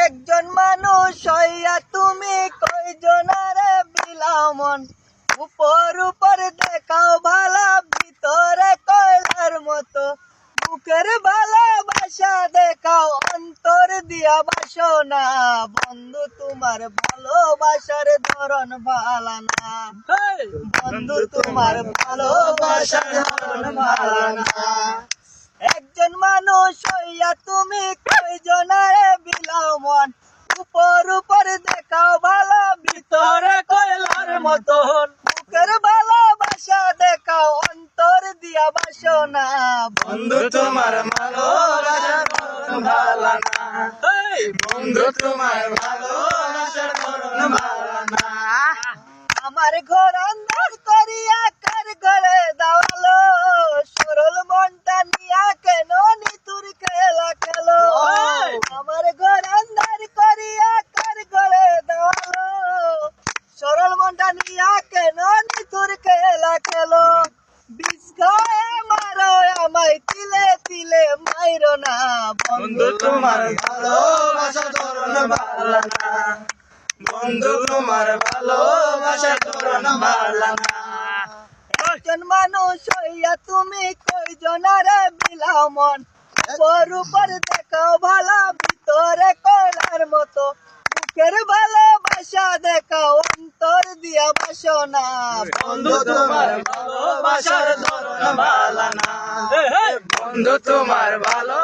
একজন মানুষ হইয়া তুমি কয়জনারে বিলামন? উপর উপর দেখাও ভালা ভিতরে কয়লার মতো। বুকের ভালোবাসা দেখাও অন্তর দিয়া বাসনা। বন্ধু তোমার ভালোবাসার ধরন ভালা না। বন্ধু তোমার ভালোবাসার ধরন ভালা না। একজন মানুষ হইয়া তুমি কয়জনারে বিলাও মন উপর উপর দেখাও ভালো ভিতরে কয়লার মতন বুকের ভালোবাসা দেখাও অন্তর দিয়া বাসনা। বন্ধু তোমার ভালোবাসার ধরন ভালো না বন্ধু তোমার ভালোবাসার ধরন ভালো না আমার ঘর তিলে মাইরো না বন্ধু তোমার ভালোবাসার ধরন না বন্ধু তোমার ভালোবাসার ধরন না একজন মানুষ হইয়া তুমি কয়জনারে বিলাও মন। উপর উপর দেখাও ভালো ভিতরে কয়লার মতো। বুকের ভালোবাসা দেখাও অন্তর দিয়া বাসনা। বন্ধু তোমার ভালোবাসার ধরন না। বন্ধু তোমার ভালো